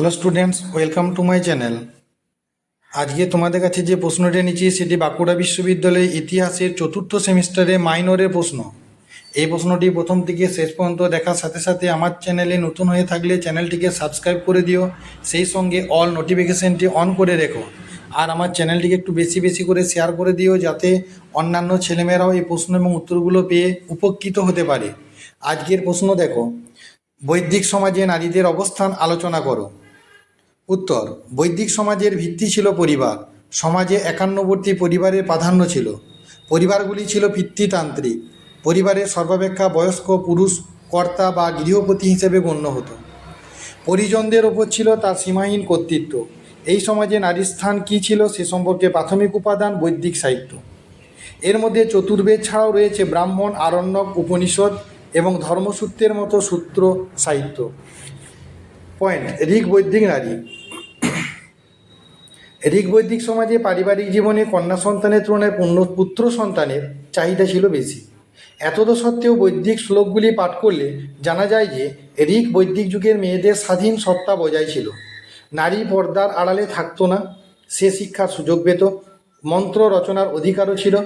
Hello students welcome to my channel আজকে তোমাদের কাছে যে প্রশ্নটা নিচ্ছি, সেটি বাঁকুড়া বিশ্ববিদ্যালয়ের ইতিহাসের চতুর্থ সেমিস্টারে মাইনরের প্রশ্ন। এই প্রশ্নটি প্রথম থেকে শেষ পর্যন্ত দেখার সাথে সাথে আমার চ্যানেলে নতুন হয়ে থাকলে চ্যানেলটিকে সাবস্ক্রাইব করে দিও। সেই সঙ্গে অল নোটিফিকেশানটি অন করে রেখো। আর আমার চ্যানেলটিকে একটু বেশি বেশি করে শেয়ার করে দিও, যাতে অন্যান্য ছেলেমেয়েরাও এই প্রশ্ন এবং উত্তরগুলো পেয়ে উপকৃত হতে পারে। আজকের প্রশ্ন দেখো। বৈদিক সমাজে নারীদের অবস্থান আলোচনা করো। উত্তর, বৈদিক সমাজের ভিত্তি ছিল পরিবার। সমাজে একান্নবর্তী পরিবারের প্রাধান্য ছিল। পরিবারগুলি ছিল পিতৃতান্ত্রিক। পরিবারের সর্বাপেক্ষা বয়স্ক পুরুষ, কর্তা বা গৃহপতি হিসেবে গণ্য হতো। পরিজনদের ওপর ছিল তার সীমাহীন কর্তৃত্ব। এই সমাজে নারীর স্থান কী ছিল সে সম্পর্কে প্রাথমিক উপাদান বৈদিক সাহিত্য। এর মধ্যে চতুর্বেদ ছাড়াও রয়েছে ব্রাহ্মণ, আরণ্যক, উপনিষদ এবং ধর্মসূত্রের মতো সূত্র সাহিত্য। পয়েন্ট, ঋগ বৈদিক নারী। ঋগ বৈদিক সমাজে পারিবারিক জীবনে কন্যা সন্তানের তুলনায় পূর্ণ পুত্র সন্তানের চাহিদা ছিল বেশি। এতদ সত্ত্বেও বৈদিক শ্লোকগুলি পাঠ করলে জানা যায় যে ঋগ বৈদিক যুগের মেয়েদের স্বাধীন সত্তা বজায় ছিল। নারী পর্দার আড়ালে থাকতো না, সে শিক্ষার সুযোগ পেত, মন্ত্র রচনার অধিকারও ছিল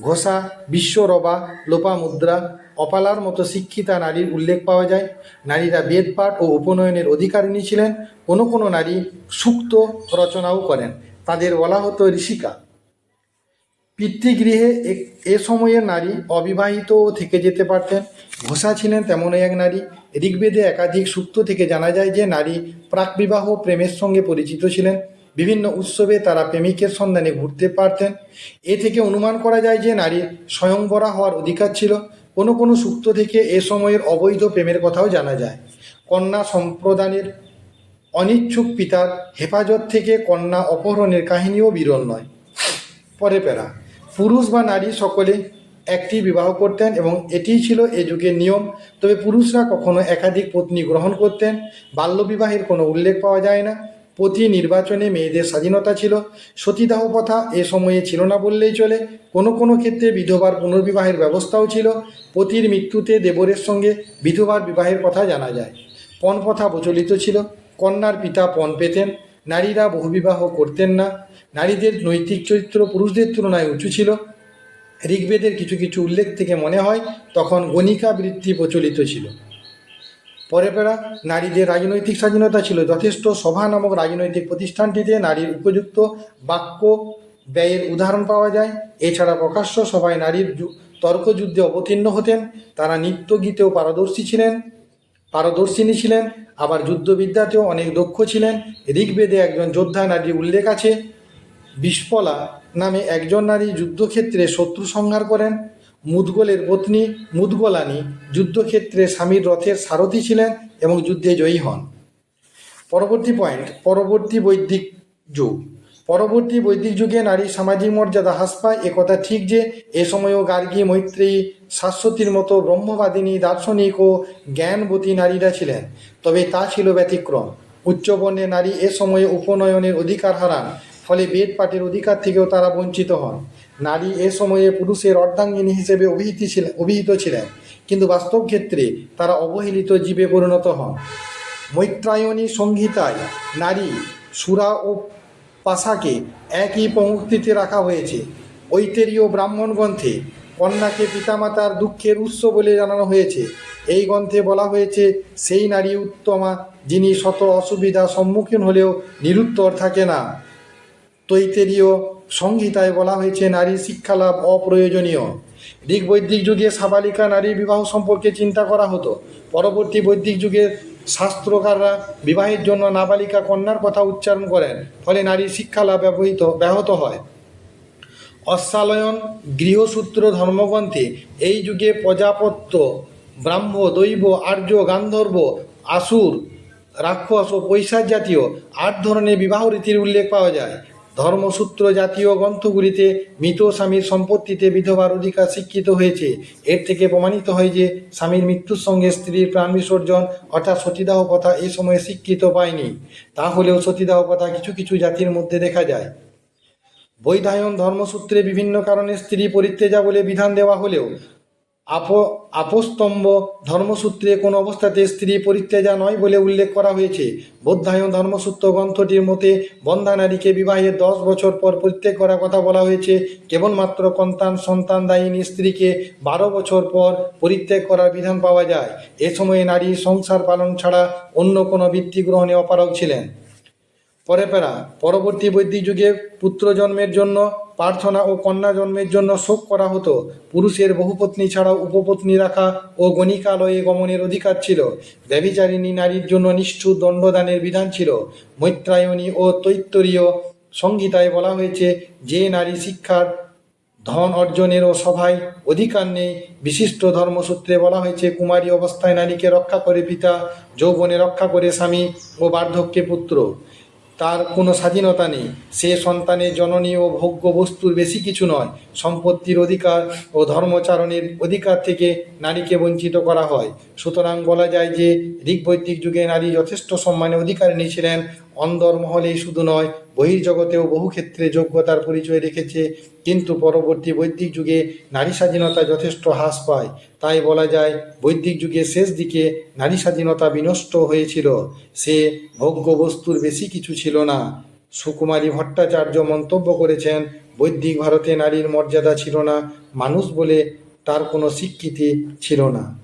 ঘোষা, বিশ্বরবা, লোপামুদ্রা, অপালার মতো শিক্ষিতা নারীর উল্লেখ পাওয়া যায়। নারীরা বেদপাঠ ও উপনয়নের অধিকারিণী ছিলেন। কোনো কোনো নারী সুক্ত রচনাও করেন। তাদের বলা হতো ঋষিকা। পিতৃগৃহে এ সময়ের নারী অবিবাহিত থেকে যেতে পারতেন। ঘোষা ছিলেন তেমনই এক নারী। ঋগ্বেদে একাধিক সূক্ত থেকে জানা যায় যে নারী প্রাকবিবাহ প্রেমের সঙ্গে পরিচিত ছিলেন। বিভিন্ন উৎসবে তারা প্রেমিকের সন্ধানে ঘুরতে পারতেন। এ থেকে অনুমান করা যায় যে নারীর স্বয়ংবরা হওয়ার অধিকার ছিল। কোনো কোনো সূক্ত থেকে এ সময়ের অবৈধ প্রেমের কথাও জানা যায়। কন্যা সম্প্রদানের অনিচ্ছুক পিতার হেফাজত থেকে কন্যা অপহরণের কাহিনীও বিরল নয়। পরে পেরা পুরুষ বা নারী সকলে একটি বিবাহ করতেন এবং এটিই ছিল এ যুগের নিয়ম। তবে পুরুষরা কখনো একাধিক পত্নী গ্রহণ করতেন। বাল্যবিবাহের কোনো উল্লেখ পাওয়া যায় না। প্রতি নির্বাচনে মেয়েদের স্বাধীনতা ছিল। সতীদাহ প্রথা এ সময়ে ছিল না বললেই চলে। কোনো কোনো ক্ষেত্রে বিধবার পুনর্বিবাহের ব্যবস্থাও ছিল। পতির মৃত্যুতে দেবরের সঙ্গে বিধবার বিবাহের কথা জানা যায়। পণ প্রথা প্রচলিত ছিল। কন্যার পিতা পণ পেতেন। নারীরা বহুবিবাহ করতেন না। নারীদের নৈতিক চরিত্র পুরুষদের তুলনায় উঁচু ছিল। ঋগ্বেদের কিছু কিছু উল্লেখ থেকে মনে হয়, তখন গণিকা বৃত্তি প্রচলিত ছিল। পরে পেরা নারীদের রাজনৈতিক স্বাধীনতা ছিল। যথেষ্ট সভা নামক রাজনৈতিক প্রতিষ্ঠানটিতে নারীর উপযুক্ত বাক্য ব্যয়ের উদাহরণ পাওয়া যায়। এছাড়া প্রকাশ্য সভায় নারীর তর্কযুদ্ধে অবতীর্ণ হতেন। তারা নৃত্য গীতেও পারদর্শী ছিলেন, পারদর্শিনী ছিলেন। আবার যুদ্ধবিদ্যাতেও অনেক দক্ষ ছিলেন। ঋগ্বেদে একজন যোদ্ধা নারীর উল্লেখ আছে বিস্পলা নামে একজন নারী যুদ্ধক্ষেত্রে শত্রু সংহার করেন। মুদগলের পত্নী মুদগলানি যুদ্ধক্ষেত্রে স্বামীর রথের সারথি ছিলেন এবং যুদ্ধে জয়ী হন। পরবর্তী পয়েন্ট পরবর্তী বৈদিক যুগ। পরবর্তী বৈদিক যুগে নারী সামাজিক মর্যাদা হ্রাস পায়। একথা ঠিক যে এ সময়ও গার্গী, মৈত্রী, শাশ্বতীর মতো ব্রহ্মবাদিনী, দার্শনিক ও জ্ঞানবতী নারীরা ছিলেন। তবে তা ছিল ব্যতিক্রম। উচ্চবর্ণের নারী এ সময়ে উপনয়নের অধিকার হারান, ফলে বেদ পাঠের অধিকার থেকেও তারা বঞ্চিত হন। নারী এ সময়ে পুরুষের অর্ধাঙ্গিনী হিসেবে অভিহিত ছিলেন অভিহিত ছিলেন। কিন্তু বাস্তব ক্ষেত্রে তারা অবহেলিত জীবে পরিণত হন। মৈত্রায়ণী সংহিতায় নারী সুরা ও পাশাকে একই পঙ্ক্তিতে রাখা হয়েছে। ঐতেরীয় ব্রাহ্মণ গ্রন্থে কন্যাকে পিতামাতার দুঃখের উৎস বলে জানানো হয়েছে। এই গ্রন্থে বলা হয়েছে, সেই নারী উত্তমা যিনি শত অসুবিধার সম্মুখীন হলেও নিরুত্তর থাকে না। তৈতেরীয় সংহিতায় বলা হয়েছে, নারীর শিক্ষালাভ অপ্রয়োজনীয়। ঋগ বৈদিক যুগে সাবালিকা নারীর বিবাহ সম্পর্কে চিন্তা করা হতো। পরবর্তী বৈদিক যুগের শাস্ত্রকাররা বিবাহের জন্য নাবালিকা কন্যার কথা উচ্চারণ করেন, ফলে নারীর শিক্ষালাভ ব্যবহৃত, ব্যাহত হয়। অশ্বালয়ন, গৃহসূত্র, ধর্মগ্রন্থে এই যুগে প্রজাপত্য, ব্রাহ্ম, দৈব, আর্য, গান্ধর্ব, আসুর, রাক্ষস ও পৈশাচ জাতীয় আট ধরনের বিবাহ রীতির উল্লেখ পাওয়া যায়। ধর্মসূত্র জাতীয় গ্রন্থগুলিতে মৃত স্বামীর সম্পত্তিতে বিধবার অধিকার স্বীকৃত হয়েছে। এর থেকে প্রমাণিত হয় যে স্বামীর মৃত্যুর সঙ্গে স্ত্রীর প্রাণ বিসর্জন অর্থাৎ সতীদাহ প্রথা এ সময়ে স্বীকৃত পায়নি। তাহলেও সতীদাহ প্রথা কিছু কিছু জাতির মধ্যে দেখা যায়। বৈধায়ন ধর্মসূত্রে বিভিন্ন কারণে স্ত্রী পরিত্যাজা বলে বিধান দেওয়া হলেও আপ, আপস্তম্ভ ধর্মসূত্রে কোনো অবস্থাতে স্ত্রী পরিত্যাজা নয় বলে উল্লেখ করা হয়েছে। বোধায়ন ধর্মসূত্র গ্রন্থটির মতে, বন্ধা নারীকে বিবাহের দশ বছর পর পরিত্যাগ করার কথা বলা হয়েছে। কেবলমাত্র কন্তান, সন্তান, দায়িনী স্ত্রীকে বারো বছর পর পরিত্যাগ করার বিধান পাওয়া যায়। এ সময়ে নারী সংসার পালন ছাড়া অন্য কোনো বৃত্তি গ্রহণে অপারগ ছিলেন। পরে পেরা, পরবর্তী বৈদিক যুগে পুত্র জন্মের জন্য, প্রার্থনা ও কন্যা জন্মের জন্য শোক করা হতো। পুরুষের বহুপত্নী ছাড়াও উপপত্নী রাখা ও গণিকালয়ে গমনের অধিকার ছিল। ব্যভিচারিণী নারীর জন্য নিষ্ঠুর দণ্ডদানের বিধান ছিল। মৈত্রায়ণী ও তৈত্তরীয় সংহিতায় বলা হয়েছে, যে নারী শিক্ষার ধন অর্জনের ও সভায় অধিকার নেই, বিশিষ্ট ধর্মসূত্রে বলা হয়েছে, কুমারী অবস্থায় নারীকে রক্ষা করে পিতা, যৌবনে রক্ষা করে স্বামী ও বার্ধক্যে পুত্র। তার কোনো স্বাধীনতা নেই। সে সন্তানের জননী ও ভোগ্য বস্তুর বেশি কিছু নয়। সম্পত্তির অধিকার ও ধর্মচারণের অধিকার থেকে নারীকে বঞ্চিত করা হয়। সুতরাং বলা যায় যে ঋগ্বৈদিক যুগে নারী যথেষ্ট সম্মানের অধিকার ছিলেন অন্দরমহলেই শুধু নয়, বহির্জগতেও বহু ক্ষেত্রে যোগ্যতার পরিচয় রেখেছে, কিন্তু পরবর্তী বৈদিক যুগে নারী স্বাধীনতা যথেষ্ট হ্রাস পায়। তাই বলা যায়, বৈদিক যুগের শেষ দিকে নারী স্বাধীনতা বিনষ্ট হয়েছিল। সে ভোগ্য বস্তুর বেশি কিছু ছিল না। সুকুমারী ভট্টাচার্য মন্তব্য করেছেন, বৈদিক ভারতে নারীর মর্যাদা ছিল না, মানুষ বলে তার কোনো স্বীকৃতি ছিল না।